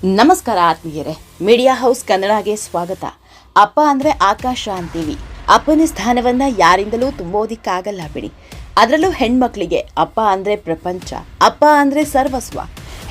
ನಮಸ್ಕಾರ ಆತ್ಮೀಯರೇ media house ಕನ್ನಡಗೆ ಸ್ವಾಗತ. ಅಪ್ಪ ಅಂದರೆ ಆಕಾಶ ಅಂತೀವಿ. ಅಪ್ಪನ ಸ್ಥಾನವನ್ನು ಯಾರಿಂದಲೂ ತುಂಬೋದಿಕ್ಕಾಗಲ್ಲ ಬಿಡಿ. ಅದರಲ್ಲೂ ಹೆಣ್ಮಕ್ಳಿಗೆ ಅಪ್ಪ ಅಂದರೆ ಪ್ರಪಂಚ, ಅಪ್ಪ ಅಂದರೆ ಸರ್ವಸ್ವ.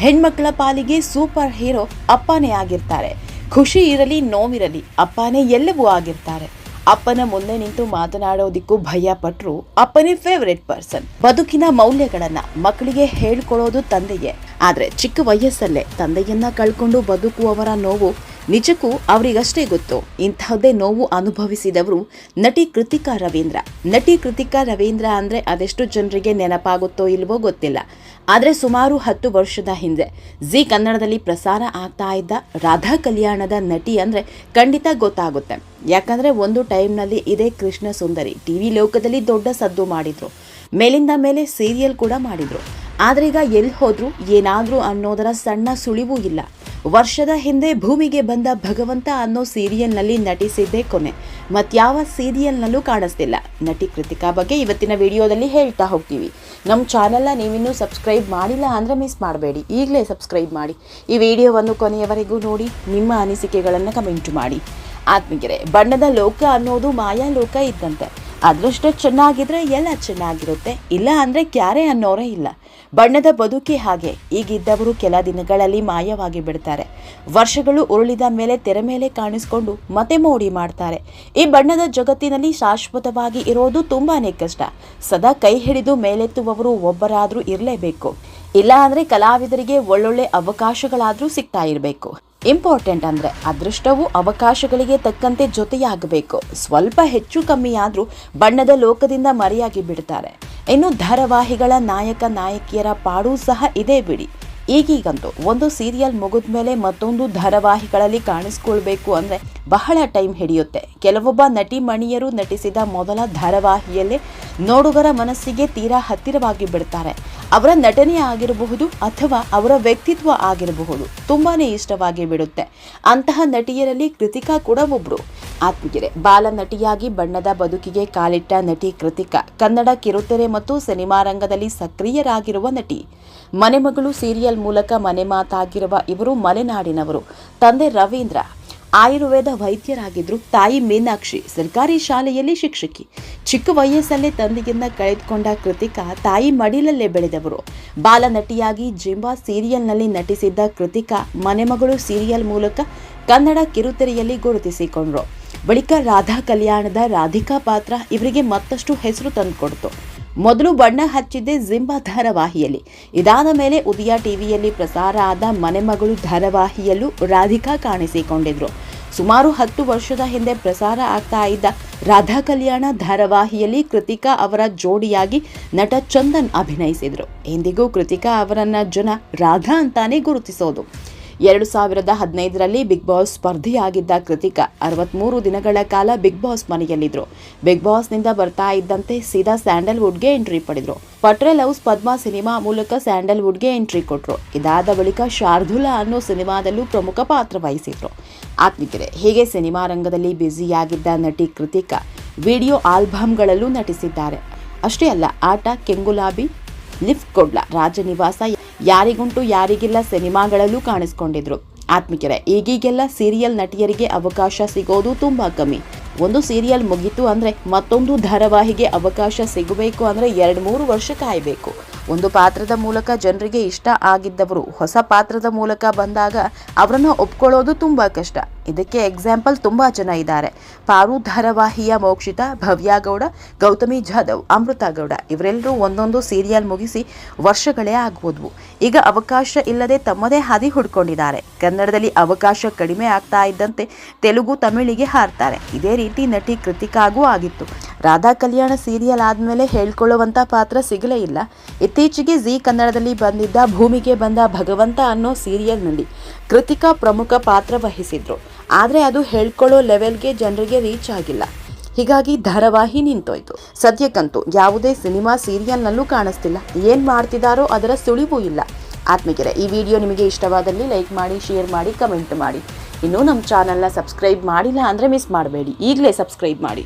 ಹೆಣ್ಮಕ್ಳ ಪಾಲಿಗೆ ಸೂಪರ್ ಹೀರೋ ಅಪ್ಪನೇ ಆಗಿರ್ತಾರೆ. ಖುಷಿ ಇರಲಿ, ನೋವಿರಲಿ, ಅಪ್ಪನೇ ಎಲ್ಲವೂ ಆಗಿರ್ತಾರೆ. ಅಪ್ಪನ ಮುಂದೆ ನಿಂತು ಮಾತನಾಡೋದಿಕ್ಕೂ ಭಯ ಪಟ್ರು ಅಪ್ಪನೇ ಫೇವರೆಟ್ ಪರ್ಸನ್ ಬದುಕಿನ ಮೌಲ್ಯಗಳನ್ನ ಮಕ್ಕಳಿಗೆ ಹೇಳ್ಕೊಡೋದು ತಂದೆಯೇ. ಆದ್ರೆ ಚಿಕ್ಕ ವಯಸ್ಸಲ್ಲೇ ತಂದೆಯನ್ನ ಕಳ್ಕೊಂಡು ಬದುಕುವವರ ನೋವು ನಿಜಕ್ಕೂ ಅವರಿಗಷ್ಟೇ ಗೊತ್ತು. ಇಂತಹದ್ದೇ ನೋವು ಅನುಭವಿಸಿದವರು ನಟಿ ಕೃತಿಕಾ ರವೀಂದ್ರ. ನಟಿ ಕೃತಿಕಾ ರವೀಂದ್ರ ಅಂದರೆ ಅದೆಷ್ಟು ಜನರಿಗೆ ನೆನಪಾಗುತ್ತೋ ಇಲ್ವೋ ಗೊತ್ತಿಲ್ಲ. ಆದರೆ ಸುಮಾರು ಹತ್ತು ವರ್ಷದ ಹಿಂದೆ ಜಿ ಕನ್ನಡದಲ್ಲಿ ಪ್ರಸಾರ ಆಗ್ತಾ ಇದ್ದ ರಾಧಾ ಕಲ್ಯಾಣದ ನಟಿ ಅಂದರೆ ಖಂಡಿತ ಗೊತ್ತಾಗುತ್ತೆ. ಯಾಕಂದರೆ ಒಂದು ಟೈಮ್ನಲ್ಲಿ ಇದೇ ಕೃಷ್ಣ ಸುಂದರಿ ಟಿವಿ ಲೋಕದಲ್ಲಿ ದೊಡ್ಡ ಸದ್ದು ಮಾಡಿದರು. ಮೇಲಿಂದ ಮೇಲೆ ಸೀರಿಯಲ್ ಕೂಡ ಮಾಡಿದ್ರು. ಆದ್ರೆ ಈಗ ಎಲ್ಲಿ ಹೋದ್ರು ಏನಾದರೂ ಅನ್ನೋದರ ಸಣ್ಣ ಸುಳಿವೂ ಇಲ್ಲ. ವರ್ಷದ ಹಿಂದೆ ಭೂಮಿಗೆ ಬಂದ ಭಗವಂತ ಅನ್ನೋ ಸೀರಿಯಲ್ನಲ್ಲಿ ನಟಿಸಿದ್ದೇ ಕೊನೆ. ಮತ್ಯಾವ ಸೀರಿಯಲ್ನಲ್ಲೂ ಕಾಣಿಸ್ತಿಲ್ಲ. ನಟಿ ಕೃತಿಕಾ ಬಗ್ಗೆ ಇವತ್ತಿನ ವಿಡಿಯೋದಲ್ಲಿ ಹೇಳ್ತಾ ಹೋಗ್ತೀವಿ. ನಮ್ಮ ಚಾನಲ್ನ ನೀವಿನ್ನೂ ಸಬ್ಸ್ಕ್ರೈಬ್ ಮಾಡಿಲ್ಲ ಅಂದರೆ ಮಿಸ್ ಮಾಡಬೇಡಿ. ಈಗಲೇ ಸಬ್ಸ್ಕ್ರೈಬ್ ಮಾಡಿ. ಈ ವಿಡಿಯೋವನ್ನು ಕೊನೆಯವರೆಗೂ ನೋಡಿ, ನಿಮ್ಮ ಅನಿಸಿಕೆಗಳನ್ನು ಕಮೆಂಟ್ ಮಾಡಿ. ಆತ್ಮಿಗೆರೆ ಬಣ್ಣದ ಲೋಕ ಅನ್ನೋದು ಮಾಯಾ ಲೋಕ ಇದ್ದಂತೆ. ಅದೃಷ್ಟ ಚೆನ್ನಾಗಿದ್ರೆ ಎಲ್ಲ ಚೆನ್ನಾಗಿರುತ್ತೆ. ಇಲ್ಲ ಅಂದರೆ ಕ್ಯಾರೆ ಅನ್ನೋರೇ ಇಲ್ಲ. ಬಣ್ಣದ ಬದುಕಿ ಹಾಗೆ. ಈಗಿದ್ದವರು ಕೆಲ ದಿನಗಳಲ್ಲಿ ಮಾಯವಾಗಿ ಬಿಡ್ತಾರೆ. ವರ್ಷಗಳು ಉರುಳಿದ ಮೇಲೆ ತೆರೆ ಮೇಲೆ ಕಾಣಿಸ್ಕೊಂಡು ಮತ್ತೆ ಮೋಡಿ ಮಾಡ್ತಾರೆ. ಈ ಬಣ್ಣದ ಜಗತ್ತಿನಲ್ಲಿ ಶಾಶ್ವತವಾಗಿ ಇರೋದು ತುಂಬಾನೇ ಕಷ್ಟ. ಸದಾ ಕೈ ಹಿಡಿದು ಮೇಲೆತ್ತುವವರು ಒಬ್ಬರಾದರೂ ಇರಲೇಬೇಕು. ಇಲ್ಲ ಅಂದ್ರೆ ಕಲಾವಿದರಿಗೆ ಒಳ್ಳೊಳ್ಳೆ ಅವಕಾಶಗಳಾದರೂ ಸಿಗ್ತಾ ಇರಬೇಕು. ಇಂಪಾರ್ಟೆಂಟ್ ಅಂದರೆ ಅದೃಷ್ಟವು ಅವಕಾಶಗಳಿಗೆ ತಕ್ಕಂತೆ ಜೊತೆಯಾಗಬೇಕು. ಸ್ವಲ್ಪ ಹೆಚ್ಚು ಕಮ್ಮಿಯಾದರೂ ಬಣ್ಣದ ಲೋಕದಿಂದ ಮರೆಯಾಗಿ ಬಿಡ್ತಾರೆ. ಇನ್ನು ಧಾರಾವಾಹಿಗಳ ನಾಯಕ ನಾಯಕಿಯರ ಪಾಡು ಸಹ ಇದೇ ಬಿಡಿ. ಈಗೀಗಂತೂ ಒಂದು ಸೀರಿಯಲ್ ಮುಗಿದ ಮೇಲೆ ಮತ್ತೊಂದು ಧಾರಾವಾಹಿಗಳಲ್ಲಿ ಕಾಣಿಸ್ಕೊಳ್ಬೇಕು ಅಂದರೆ ಬಹಳ ಟೈಮ್ ಹಿಡಿಯುತ್ತೆ. ಕೆಲವೊಬ್ಬ ನಟಿ ಮಣಿಯರು ನಟಿಸಿದ ಮೊದಲ ಧಾರಾವಾಹಿಯಲ್ಲೇ ನೋಡುಗರ ಮನಸ್ಸಿಗೆ ತೀರಾ ಹತ್ತಿರವಾಗಿ ಬಿಡ್ತಾರೆ. ಅವರ ನಟನೆ ಆಗಿರಬಹುದು ಅಥವಾ ಅವರ ವ್ಯಕ್ತಿತ್ವ ಆಗಿರಬಹುದು, ತುಂಬಾನೇ ಇಷ್ಟವಾಗಿ ಬಿಡುತ್ತೆ. ಅಂತಹ ನಟಿಯರಲ್ಲಿ ಕೃತಿಕಾ ಕೂಡ ಒಬ್ರು. ಆತ್ಮೀಯರೇ, ಬಾಲ ನಟಿಯಾಗಿ ಬಣ್ಣದ ಬದುಕಿಗೆ ಕಾಲಿಟ್ಟ ನಟಿ ಕೃತಿಕಾ, ಕನ್ನಡ ಕಿರುತೆರೆ ಮತ್ತು ಸಿನಿಮಾ ರಂಗದಲ್ಲಿ ಸಕ್ರಿಯರಾಗಿರುವ ನಟಿ. ಮನೆಮಗಳು ಸೀರಿಯಲ್ ಮೂಲಕ ಮನೆ ಮಾತಾಗಿರುವ ಇವರು ಮಲೆನಾಡಿನವರು. ತಂದೆ ರವೀಂದ್ರ ಆಯುರ್ವೇದ ವೈದ್ಯರಾಗಿದ್ದರು ತಾಯಿ ಮೀನಾಕ್ಷಿ, ಸರ್ಕಾರಿ ಶಾಲೆಯಲ್ಲಿ ಶಿಕ್ಷಕಿ. ಚಿಕ್ಕ ವಯಸ್ಸಲ್ಲೇ ತಂದೆಯಿಂದ ಕಳೆದುಕೊಂಡ ಕೃತಿಕಾ ತಾಯಿ ಮಡಿಲಲ್ಲೇ ಬೆಳೆದವರು. ಬಾಲನಟಿಯಾಗಿ ಜಿಂಬಾ ಸೀರಿಯಲ್ನಲ್ಲಿ ನಟಿಸಿದ್ದ ಕೃತಿಕಾ ಮನೆಮಗಳು ಸೀರಿಯಲ್ ಮೂಲಕ ಕನ್ನಡ ಕಿರುತೆರೆಯಲ್ಲಿ ಗುರುತಿಸಿಕೊಂಡರು. ಬಳಿಕ ರಾಧಾ ಕಲ್ಯಾಣದ ರಾಧಿಕಾ ಪಾತ್ರ ಇವರಿಗೆ ಮತ್ತಷ್ಟು ಹೆಸರು ತಂದುಕೊಡ್ತು. ಮೊದಲು ಬಣ್ಣ ಹಚ್ಚಿದ್ದೆ ಜಿಂಬಾ ಧಾರಾವಾಹಿಯಲ್ಲಿ ಇದಾದ ಮೇಲೆ ಉದಯ ಟಿವಿಯಲ್ಲಿ ಪ್ರಸಾರ ಆದ ಮನೆಮಗಳು ಧಾರಾವಾಹಿಯಲ್ಲೂ ರಾಧಿಕಾ ಕಾಣಿಸಿಕೊಂಡಿದ್ರು. ಸುಮಾರು ಹತ್ತು ವರ್ಷದ ಹಿಂದೆ ಪ್ರಸಾರ ಆಗ್ತಾ ಇದ್ದ ರಾಧಾ ಕಲ್ಯಾಣ ಧಾರಾವಾಹಿಯಲ್ಲಿ ಕೃತಿಕಾ ಅವರ ಜೋಡಿಯಾಗಿ ನಟ ಚಂದನ್ ಅಭಿನಯಿಸಿದರು. ಇಂದಿಗೂ ಕೃತಿಕಾ ಅವರನ್ನ ಜನ ರಾಧಾ ಅಂತಾನೆ ಗುರುತಿಸೋದು. ಎರಡು ಸಾವಿರದ ಹದಿನೈದರಲ್ಲಿ ಬಿಗ್ ಬಾಸ್ ಸ್ಪರ್ಧಿಯಾಗಿದ್ದ ಕೃತಿಕಾ ಅರವತ್ಮೂರು ದಿನಗಳ ಕಾಲ ಬಿಗ್ ಬಾಸ್ ಮನೆಯಲ್ಲಿದ್ದರು ಬಿಗ್ ಬಾಸ್ನಿಂದ ಬರ್ತಾ ಇದ್ದಂತೆ ಸೀದಾ ಸ್ಯಾಂಡಲ್ವುಡ್ಗೆ ಎಂಟ್ರಿ ಪಡೆದರು. ಪಟ್ರೆಲ್ ಹೌಸ್ ಪದ್ಮಾ ಸಿನಿಮಾ ಮೂಲಕ ಸ್ಯಾಂಡಲ್ವುಡ್ಗೆ ಎಂಟ್ರಿ ಕೊಟ್ಟರು ಇದಾದ ಬಳಿಕ ಶಾರ್ದುಲಾ ಅನ್ನೋ ಸಿನಿಮಾದಲ್ಲೂ ಪ್ರಮುಖ ಪಾತ್ರ ವಹಿಸಿದ್ರು. ಆತ್ಮಿಕರೆ, ಹೀಗೆ ಸಿನಿಮಾ ರಂಗದಲ್ಲಿ ಬ್ಯುಸಿಯಾಗಿದ್ದ ನಟಿ ಕೃತಿಕಾ ವಿಡಿಯೋ ಆಲ್ಬಮ್ಗಳಲ್ಲೂ ನಟಿಸಿದ್ದಾರೆ. ಅಷ್ಟೇ ಅಲ್ಲ, ಆಟ ಕೆಂಗುಲಾಬಿ ಲಿಫ್ಟ್ ಕೊಡ್ಲ, ರಾಜನಿವಾಸ ಯಾರಿಗುಂಟು ಯಾರಿಗಿಲ್ಲ ಸಿನಿಮಾಗಳಲ್ಲೂ ಕಾಣಿಸ್ಕೊಂಡಿದ್ರು. ಆತ್ಮಿಕರೇ, ಈಗೀಗೆಲ್ಲ ಸೀರಿಯಲ್ ನಟಿಯರಿಗೆ ಅವಕಾಶ ಸಿಗೋದು ತುಂಬಾ ಕಮ್ಮಿ. ಒಂದು ಸೀರಿಯಲ್ ಮುಗೀತು ಅಂದ್ರೆ ಮತ್ತೊಂದು ಧಾರಾವಾಹಿಗೆ ಅವಕಾಶ ಸಿಗಬೇಕು ಅಂದ್ರೆ ಎರಡು ಮೂರು ವರ್ಷ ಕಾಯಬೇಕು. ಒಂದು ಪಾತ್ರದ ಮೂಲಕ ಜನರಿಗೆ ಇಷ್ಟ ಆಗಿದ್ದವರು ಹೊಸ ಪಾತ್ರದ ಮೂಲಕ ಬಂದಾಗ ಅವರನ್ನು ಒಪ್ಕೊಳ್ಳೋದು ತುಂಬಾ ಕಷ್ಟ. ಇದಕ್ಕೆ ಎಕ್ಸಾಂಪಲ್ ತುಂಬ ಜನ ಇದ್ದಾರೆ. ಪಾರು ಧಾರಾವಾಹಿಯ ಮೋಕ್ಷಿತ ಭವ್ಯಾಗೌಡ ಗೌತಮಿ ಜಾಧವ್, ಅಮೃತ ಗೌಡ ಇವರೆಲ್ಲರೂ ಒಂದೊಂದು ಸೀರಿಯಲ್ ಮುಗಿಸಿ ವರ್ಷಗಳೇ ಆಗೋದ್ವು. ಈಗ ಅವಕಾಶ ಇಲ್ಲದೆ ತಮ್ಮದೇ ಹಾದಿ ಹುಡ್ಕೊಂಡಿದ್ದಾರೆ. ಕನ್ನಡದಲ್ಲಿ ಅವಕಾಶ ಕಡಿಮೆ ಆಗ್ತಾ ಇದ್ದಂತೆ ತೆಲುಗು ತಮಿಳಿಗೆ ಹಾರ್ತಾರೆ. ಇದೇ ರೀತಿ ನಟಿ ಕೃತಿಕಾಗೂ ಆಗಿತ್ತು. ರಾಧಾ ಕಲ್ಯಾಣ ಸೀರಿಯಲ್ ಆದಮೇಲೆ ಹೇಳ್ಕೊಳ್ಳುವಂಥ ಪಾತ್ರ ಸಿಗಲೇ ಇಲ್ಲ. ಇತ್ತೀಚೆಗೆ ಜಿ ಕನ್ನಡದಲ್ಲಿ ಬಂದಿದ್ದ ಭೂಮಿಗೆ ಬಂದ ಭಗವಂತ ಅನ್ನೋ ಸೀರಿಯಲ್ನಲ್ಲಿ ಕೃತಿಕಾ ಪ್ರಮುಖ ಪಾತ್ರ ವಹಿಸಿದ್ರು. ಆದರೆ ಅದು ಹೇಳ್ಕೊಳ್ಳೋ ಲೆವೆಲ್ಗೆ ಜನರಿಗೆ ರೀಚ್ ಆಗಿಲ್ಲ. ಹೀಗಾಗಿ ಧಾರಾವಾಹಿ ನಿಂತೋಯ್ತು. ಸದ್ಯಕ್ಕಂತೂ ಯಾವುದೇ ಸಿನಿಮಾ ಸೀರಿಯಲ್ನಲ್ಲೂ ಕಾಣಿಸ್ತಿಲ್ಲ. ಏನು ಮಾಡ್ತಿದ್ದಾರೋ ಅದರ ಸುಳಿವು ಇಲ್ಲ. ಆತ್ಮಿಕರೇ ಈ ವಿಡಿಯೋ ನಿಮಗೆ ಇಷ್ಟವಾದಲ್ಲಿ ಲೈಕ್ ಮಾಡಿ, ಶೇರ್ ಮಾಡಿ, ಕಮೆಂಟ್ ಮಾಡಿ. ಇನ್ನೂ ನಮ್ಮ ಚಾನಲ್ನ ಸಬ್ಸ್ಕ್ರೈಬ್ ಮಾಡಿಲ್ಲ ಅಂದರೆ ಮಿಸ್ ಮಾಡಬೇಡಿ. ಈಗಲೇ ಸಬ್ಸ್ಕ್ರೈಬ್ ಮಾಡಿ.